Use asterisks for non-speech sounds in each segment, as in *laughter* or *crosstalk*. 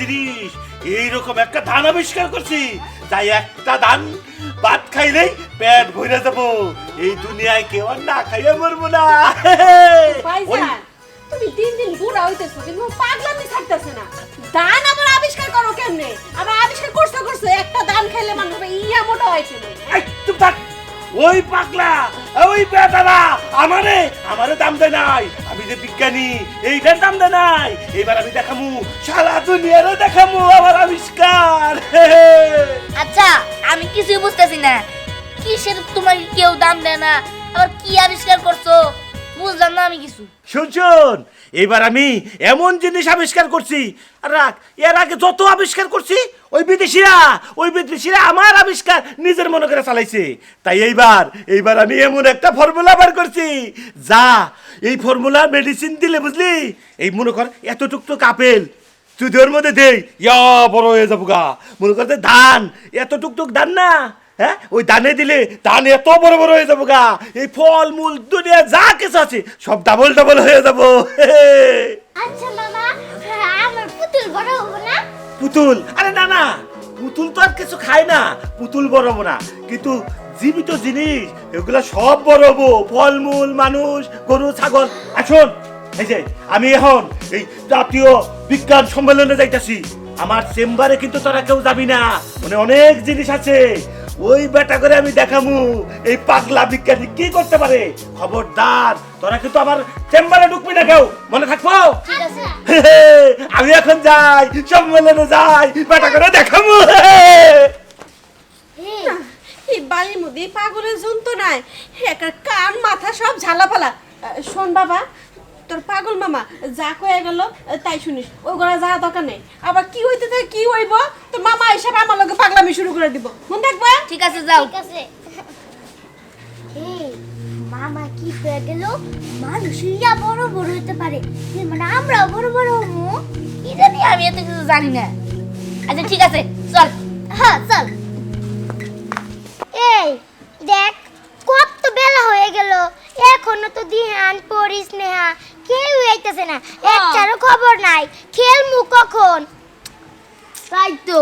জিনিস। এইরকম একটা ধান আবিষ্কার করছি। তাই একটা ধান ভাত খাইলেই পেট ভরে যাব। এই দুনিয়ায় কেউ আর না খাইয়ে মরবো না। তুমি দিন দিন বুড়া হইতেছো কিন্তু পাগলামি থাকতেছে না। দান আবার আবিষ্কার করো কেমনে? আবার আবিষ্কার করছ করছ একটা দান খাইলে মানুষ হবে ইয়া মোটা হয় এই, চুপ থাক। ওই পাগলা ওই বেটারা আমারে আমারে দাম দেয় নাই। আমি যে বিজ্ঞানী এইটার দাম দেয় নাই। এবার আমি দেখামু সারা দুনিয়ারে দেখামু আমার আবিষ্কার। আচ্ছা আমি কিছুই বুঝতেছি না। কিসের তোমার কেউ দাম দেয় না? আবার কি আবিষ্কার করছ? বুঝলাম না আমি কিছু। শুন শুন এবার আমি এমন জিনিস আবিষ্কার করছি। আর রাখ এর আগে যত আবিষ্কার করছি ওই বিদেশিরা ওই বিদেশিরা আমার আবিষ্কার নিজের মনে করে চালাইছে। তাই এইবার এইবার আমি এমন একটা ফর্মুলা বার করছি। যা, এই ফর্মুলা মেডিসিন দিলে বুঝলি, এই মনে কর এত টুকটুক কাপেল। তুই ওর মধ্যে দেই ইয়া বড় হয়ে যাব গা। মনে করতে ধান এত টুকটুক ধান না হ্যাঁ? ওই দানে দিলে ধান এত বড় বড় হয়ে যাব গা। এই ফল মূল দুনিয়া যা কিছু আছে, সব ডাবল ডাবল হয়ে যাব। *laughs* আচ্ছা মামা আমার পুতুল বড় হব না? পুতুল। আরে না না, পুতুল তো আর কিছু খায় না, পুতুল বড় না। কিন্তু জীবিত জিনিস, এগুলো সব বড় হব ফল মূল মানুষ, গরু, ছাগল। আসুন এই যে, আমি এখন এই জাতীয় বিজ্ঞান সম্মেলনে যাইতাছি। আমার চেম্বারে কিন্তু তোরা কেউ যাবি না। মানে অনেক জিনিস আছে। ওই বেটা করে আমি দেখামু। এই পাগলা বিজ্ঞানী কি করতে পারে? খবরদার তোরা কিন্তু আমার চেম্বারে ঢুকবি না কেউ। মনে থাকব? আমি এখন যাই সম্মেলনে যাই বেটা করে দেখামু। এই বাড়ির মধ্যে পাগলের যন্ত্রণায় একার কান মাথা সব ঝালাপালা। আহ, শোন বাবা তোর পাগল মামা যা কয়ে গেল তাই শুনিস। ওই ঘরে যাওয়া দরকার নেই। আবার কি হইতে থাকে কি হইব? তোর মামা হিসাবে আমার লগে পাগলামি শুরু করে দিব। মন দেখবে? ঠিক আছে যাও। ঠিক আছে। মামা কি হয়ে গেল? মানুষ ইয়া বড় বড় হতে পারে। মানে আমরাও বড় বড় হব কি জানি আমি এত কিছু জানি না। আচ্ছা ঠিক আছে চল। হ্যাঁ চল। এই দেখ কত বেলা হয়ে গেল। এখনও তো দিহান পরিস নেহা। কেউ আইতেছে না। একটারও খবর নাই। খেলমু কখন? তাই তো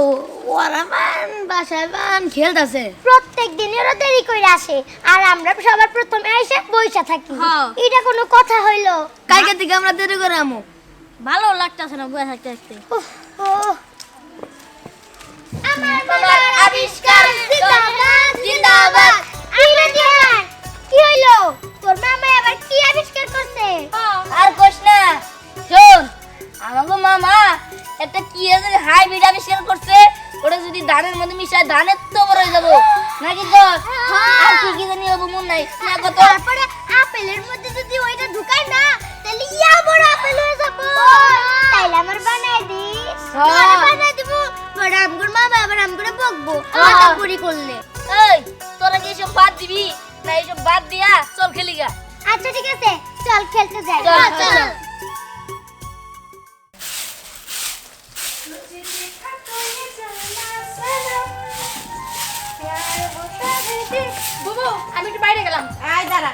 ওরা মান বাসায় মান খেলতেছে। প্রত্যেক দিন ওরা দেরি করে আসে। আর আমরা সবার প্রথমে এসে বইসা থাকি। হ্যাঁ। এটা কোনো কথা হইল। কালকে থেকে আমরা দেরি করে আমো। ভালো লাগতেছে না বয়ে থাকতে থাকতে। আমার আবিষ্কার জিন্দাবাদ। জিন্দাবাদ। আবিষ্কার করছে। আর কোশ না শোন আমাকে মামা একটা কি জানি হাইব্রিড আবিষ্কার করছে ওটা যদি ধানের মধ্যে মিশায় ধানের তো বড় হয়ে যাব। নাকি হ্যাঁ। আর কি কি জানি হব মন নাই। না কত? তারপরে আপেলের মধ্যে যদি ওইটা ঢুকায় না তাহলে ইয়া বড় আপেল হয়ে যাব। তাইলে আমার বানাই দিস হ্যাঁ। বানাই দিব পরে আমগুর মামা আবার আমগুরে বকবো। হ্যাঁ। মাথা পুরি করলে। এই তোরা কি এসব বাদ দিবি? না এইসব বাদ দিয়া চল খেলি গা। আচ্ছা ঠিক আছে। চল খেলতে যাই। চল, হ্যাঁ, চল। বুবু আমি একটু বাইরে গেলাম। আয় দাঁড়া।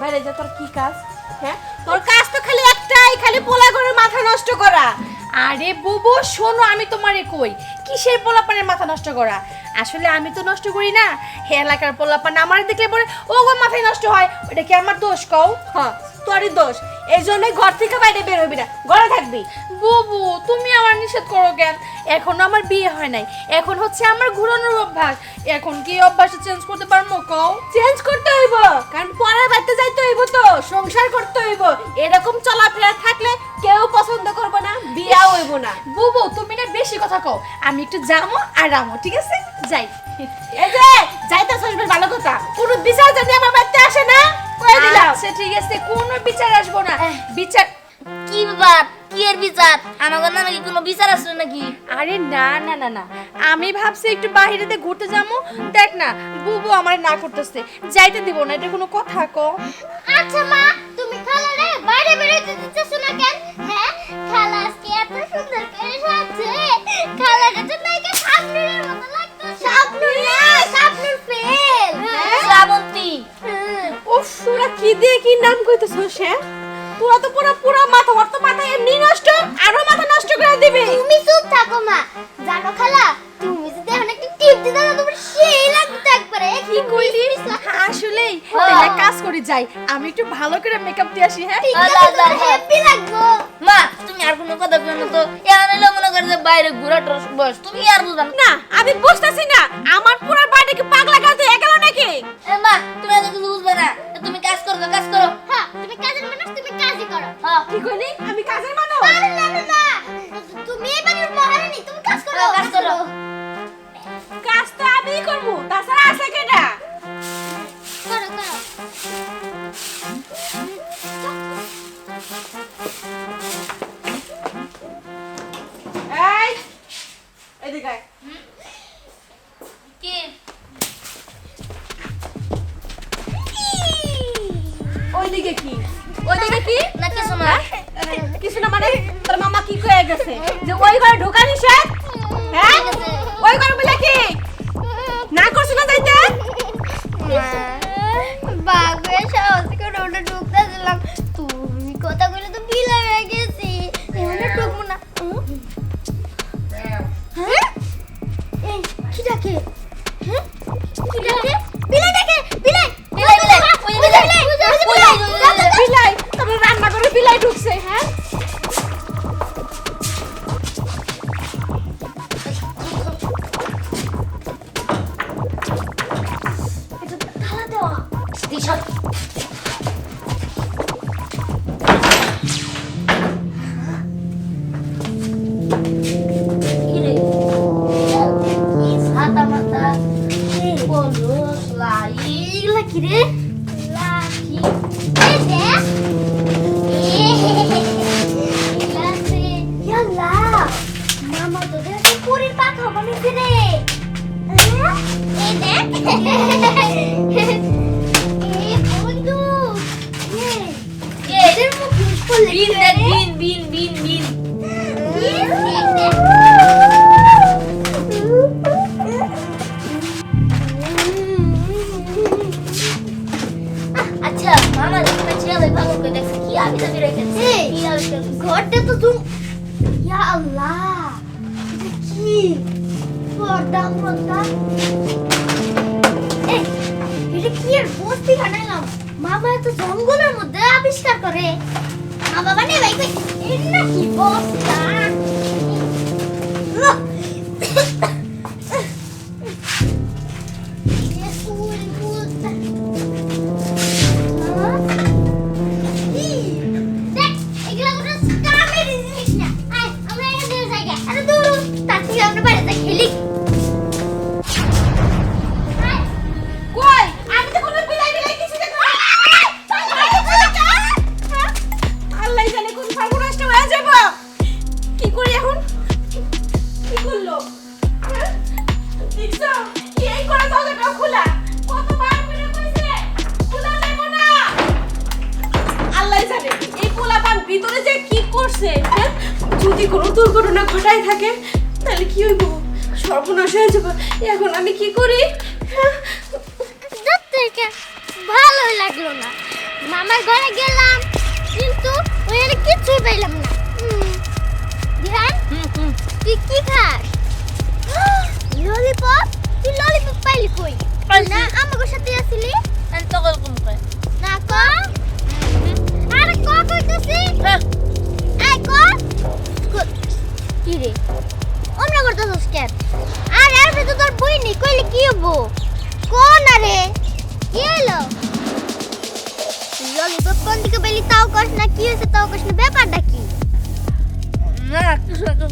বাইরে যা তোর কি কাজ? হ্যাঁ? তোর কাজ তো খালি একটাই খালি পোলা করে মাথা নষ্ট করা। আরে বুবু শোনো আমি তোমারে কই। কিসের পোলাপানের মাথা নষ্ট করা? আসলে আমি তো নষ্ট করি না। হে এলাকার পোলাপান আমার দেখলে পরে ও গো মাথায় নষ্ট হয়। ওটা কি আমার দোষ কও? হ্যাঁ তোরই দোষ। এই জন্যই ঘর থেকে বাইরে বের হবি না। ঘরে থাকবি। বুবু তুমি আমার নিষেধ করো কেন? এখনও আমার বিয়ে হয় নাই। এখন হচ্ছে আমার ঘুরানোর অভ্যাস। এখন কি এই অভ্যাসটা চেঞ্জ করতে পারব কও? চেঞ্জ করতে হইব। কারণ পরের বাড়িতে যাইতে হইব তো। সংসার করতে হইব। এরকম চলাফেরা থাকলে কেউ পছন্দ করবে না বিয়াও হইব না। বুবু তুমি না বেশি কথা কও। আমি একটু যাব আর আমো ঠিক আছে? যাই। এই যে যাইতে আসবে ভালো কথা। কোনো বিচার জানি আমার বাড়িতে আসে না কয়ে দিলাম। আচ্ছা ঠিক আছে। কোনো বিচার আসব না। বিচার কি ব্যাপার কি এর বিচার? আমাদের নামে কি কোনো বিচার আছে নাকি? আরে না না না না। আমি ভাবছি একটু বাহিরেতে ঘুরতে যাব দেখ না বুবু আমার না করতেছে। যাইতে দিব না এটা কোনো কথা কো। আচ্ছা মা তুমি খালা রে বাইরে বেরোতে দিতেছ না কেন? দিয়ে কি নাম তোরা তো পুরো পুরো মাথা মাথা এমনি নষ্ট আরও মাথা নষ্ট করে দিবে। তুমি চুপ থাকো মা। জানো খালা তুমি যদি টিপ দিতে না তোমার সেই লাগতো একবারে। কি কইলি? হ্যাঁ, তাহলে কাজ করে যাই। আমি একটু ভালো করে মেকআপ দিয়ে আসি হ্যাঁ? হ্যাপি লাগবো। মা তুমি আর কোনো কথা কইনো তো। এখন মনে করে যে বাইরে ঘোরা টস তুমি আর বুঝবা না। আমি বুঝতাছি না। গেছে। যে ওই ঘরে ঢোকার 違う Allez. লাগল না। মামার ঘরে গেলাম কিন্তু ওখানে কিছু পেলাম না। ধ্যান তুই কি খাস? ললিপপ তুই ললিপপ পাইলি কই? না আমার সাথে আসিলি? তো কম করে না ক? আরে ক কইতেছি? আই ক? কি রে? অমরা করতেছস কেন? আর আর তো তোর বই নেই কইলে কি হব? কোন আরে কি হলো? ললি তোর কোন দিকে বেলি, তাও কস না, কি হয়েছে, তাও কস না, ব্যাপারটা কি? না, কিছু কিছু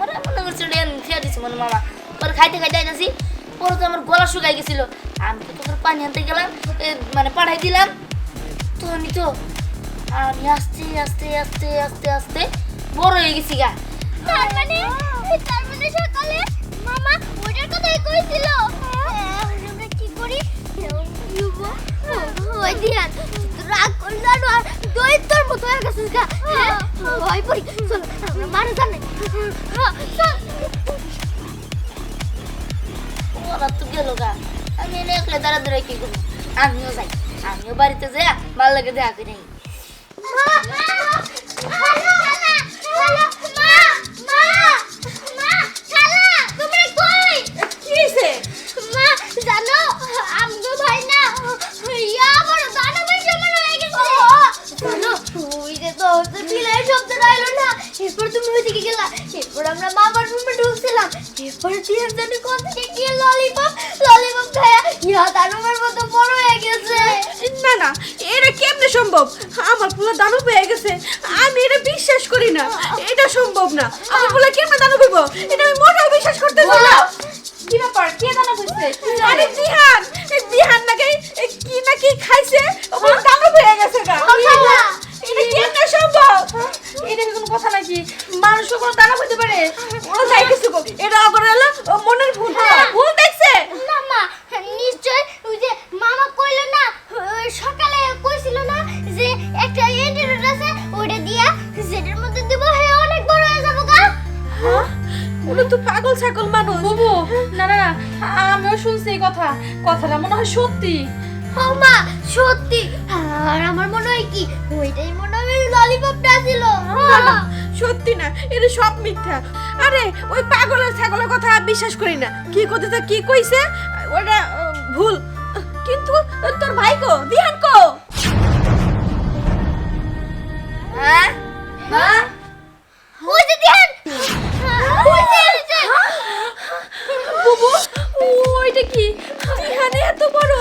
মানে করছি ওটা খেয়ে মামা। পরে খাইতে খাইতে আইতাছি পরে তো আমার গলা শুকাই গেছিল। আমি তো তোদের পানি আনতে গেলাম মানে পাঠাই দিলাম। তো আমি তো আমি আস্তে আস্তে আস্তে আস্তে আস্তে বড় হয়ে গেছি গা। তার মানে তার মানে মামা ওটার কথাই কি করি ওই দিয়ান রাগ করল আর দই তোর মতো হয়ে গেছিস গা। ওই পড়ি চল আমরা মারা জানে ওরা তো গেল গা আমি এনে একলে দাঁড়া দাঁড়াই কি করব আমিও যাই আমিও বাড়িতে যাই ভালো লাগে দেখা করে দিয়ে জানি কোন থেকে কি ললিপপ ললিপপ খায়া ইয়া দানবের মতো বড় হয়ে গেছে। না না এটা কেমনে সম্ভব? আমার পুরো দানব হয়ে গেছে। আমি এটা বিশ্বাস করি না। এটা সম্ভব না। আমার পুরো কেমনে দানব হইব? এটা আমি মোটেও বিশ্বাস করতেছি না। কি ব্যাপার? কে দানব হইছে? আরে দিহান পাগল ছাগল মানুষ। বুবু না না না আমিও শুনছি এই কথা। কথাটা মনে হয় সত্যি। ও মা সত্যি? আর আমার মনে হয় কি ওইটাই মনে হয় ললিপপটা ছিল। সত্যি না এটা সব মিথ্যা। আরে ওই পাগলের ছাগলের কথা বিশ্বাস করি না। কি কথা কি কইছে? ওটা ভুল। কিন্তু তোর ভাই কো? দিহান কো? হ্যাঁ? মা? বুবু। ওইটা কি? দিহানে এত বড়?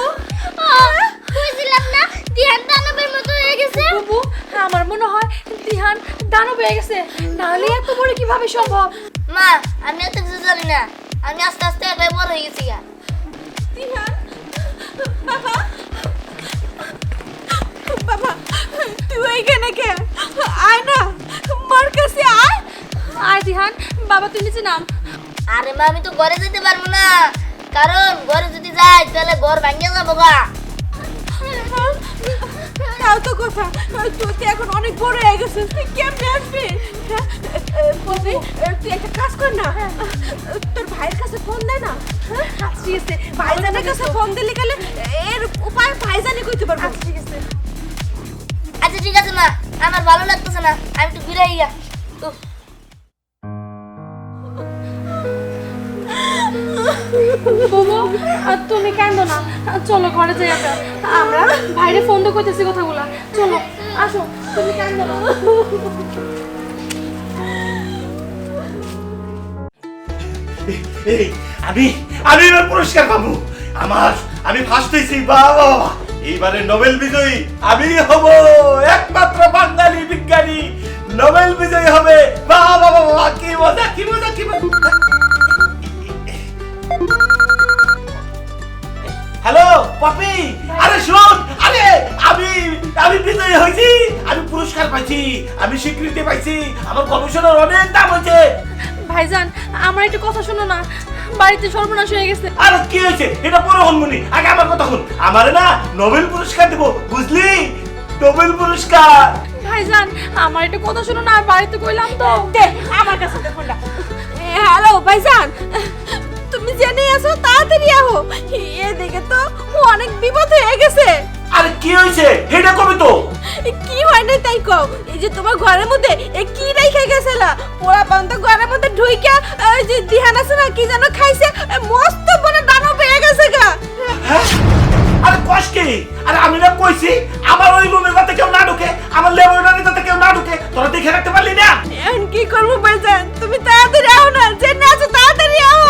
কইছিলাম না। ধ্যান দানবের মতো হয়ে গেছে। বুবু আমার মনে হয় দিহান দানব হয়ে গেছে। নাহলে এত বড় কীভাবে সম্ভব? মা আমি এত কিছু জানি না। আমি আস্তে আস্তে একাই বড় হয়ে গেছি দিহান বাবা। বাবা তুই এখানে আয় না মার কাছে আয়। আর দিহান বাবা তুই নিচে নাম। আরে মা আমি তো ঘরে যেতে পারব না। কারণ ঘরে যদি যাই তাহলে ঘর ভাঙিয়ে যাব গা। তাও তো কথা। তুই তো এখন অনেক বড় হয়ে গেছিস তুই কেমনে আসবি? হ্যাঁ? তুই একটা কাজ কর না। তোর ভাইয়ের কাছে ফোন দে না। হ্যাঁ? ঠিক আছে ভাইজানের কাছে ফোন দিলে গেলে এর উপায় ভাইজানই কইতে পারব। ঠিক আছে আচ্ছা ঠিক আছে মা। আমার ভালো লাগতেছে না। আমি একটু ঘুরে গিয়া বাবু তুমি না। চলো ঘরে যাই আমরা। আমরা বাইরে ফোন তো করতেছি চলো, আসো। তুমি না। আমি আমি এবার পুরস্কার পাবো। আমার, আমি ফার্স্ট হয়েছি বাবা। এইবারে নোবেল বিজয়ী আমি হব একমাত্র বাঙালি বিজ্ঞানী। নোবেল বিজয়ী হবে বাবা বাবা। কি মজা কি মজা কি মজা। Hello Poppy! আরে শোন আরে আমি আমি বিজয়ী হয়েছি আমি পুরস্কার পাইছি আমি স্বীকৃতি পাইছি আমার গবেষণার অনেক দাম হয়েছে। ভাইজান আমার একটু কথা শোনো না বাড়িতে সর্বনাশ হয়ে গেছে। আর কি হয়েছে? এটা পরে হনমুনি আগে আমার কথা শুন। আমারে না নোবেল পুরস্কার দেবো বুঝলি? নোবেল পুরস্কার। ভাইজান আমার একটু কথা শোনো না বাড়িতে কইলাম তো। দে আমার কাছে দে ফোনটা। হ্যালো ভাইজান। তাড়াতাড়ি আহো এদিকে তো অনেক বিপদ হয়ে গেছে। আরে কি হয়েছে? এটা কবে তো? কি হয় না তাই কও? এই যে তোমার ঘরের মধ্যে এ কি রাইখা গেছিলা? পোড়া পান্ত ঘরের মধ্যে ঢুইকা ওই যে দিহান আছে না কি যেন খাইছে মস্ত বড় দানব পেয়ে গেছে গা। হ্যাঁ? আরে কষ্ট কি? আরে আমি না কইছি আমার ওই রুমে যাতে কেউ না ঢুকে আমার ল্যাবরেটরি যাতে কেউ না ঢুকে তোরা দেখে রাখতে পারলি না? এখন কি করব ভাইজান? তুমি তাড়াতাড়ি আও না জেনে আসো তাড়াতাড়ি আও।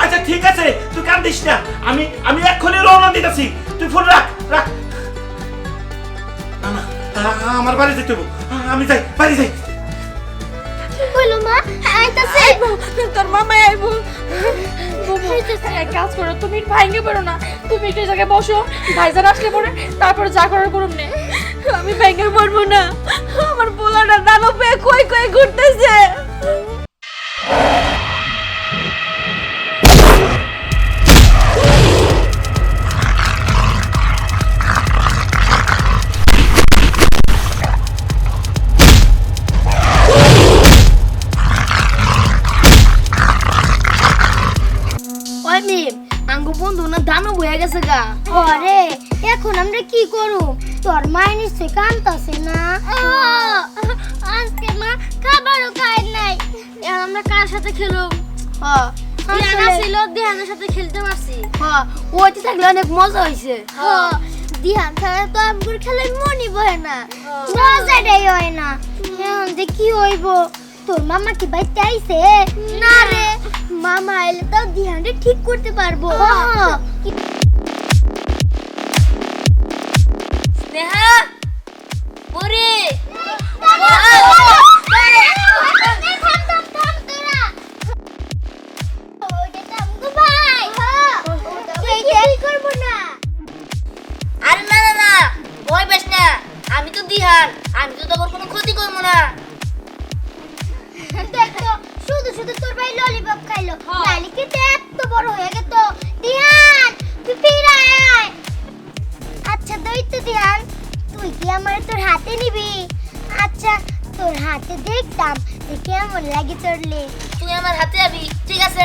আচ্ছা ঠিক আছে তুই কান্দিস না। আমি আমি এক্ষুনি রওনা দিতেছি। তুই ফোন রাখ রাখ। না, না, আ- আমার বাড়ি যেতে হবে। আমি যাই বাড়ি যাই। বলো মা? আইতাছে। আইবো তোর মামা আইবো কাজ করো তুমি ভাইঙ্গে পড়ো না। তুমি একটু জায়গায় বসো ভাইজান আসলে পরে তারপরে যা করার করুন নে। আমি ভেঙে পড়ব না। আমার পোলাটা দানব পেয়ে কই কই ঘুরতেছে। এখন আমরা কি করু তোর মায়ের নিশ্চয় কান্তাছে না? আজকে মা খাবারও খাই নাই। আমরা কার সাথে খেলুম হ্যাঁ ছিল সাথে খেলতে পারছি। হ্যাঁ ওইতে থাকলে অনেক মজা হয়েছে দিহান ছাড়া তো আমগুর খেলে মনই বহে না। মজাটাই হয় না। এখন যে কি হইব? তোর মামা কি বাইতে আইছে? না। রে। মামা এলে তো দিহানটা ঠিক করতে পারব। আরে না না না ভয় পাস না। আমি তো দিহান আমি তো তোর কোনো ক্ষতি করব না। *laughs* শুধু শুধু তোর ভাই ললিপপ খাইলো। নাইলে কিন্তু এত বড় হয়ে গেত। দিহান তুই ফিরে আয়। আচ্ছা দৈত্য দিহান তুই কি আমার তোর হাতে নিবি? আচ্ছা তোর হাতে দেখতাম যে কেমন লাগে চড়লে। তুই আমার হাতে আবি ঠিক আছে?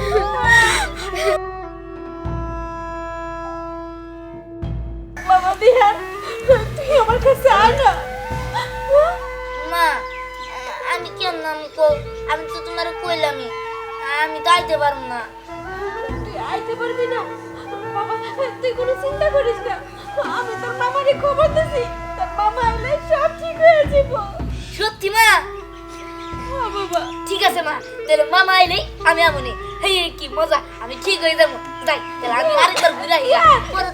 বিহার তুই আমার কাছে আয় না। মা আ- আমি কেমন আমি তো আমি আইতে পারব না। তুই আইতে পারবি না। বাবা তুই কোনো চিন্তা করিস না। আমি তোর মামারে খবর দিছি। তোর মামা এলে সব ঠিক হয়ে যাব। সত্যি মা? হ্যাঁ বাবা। ঠিক আছে মা তাহলে মামা আইলে আমি আমনি হেই কি মজা আমি ঠিক হয়ে যাব। যাই তাহলে আমি আরেকবার ঘুরে আইয়া পরে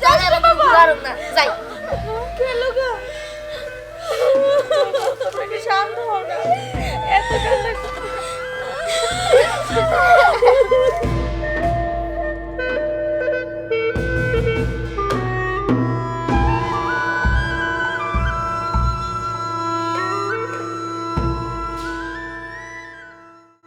ঘুরার না যাই গা শান্ত হও না এত কান্না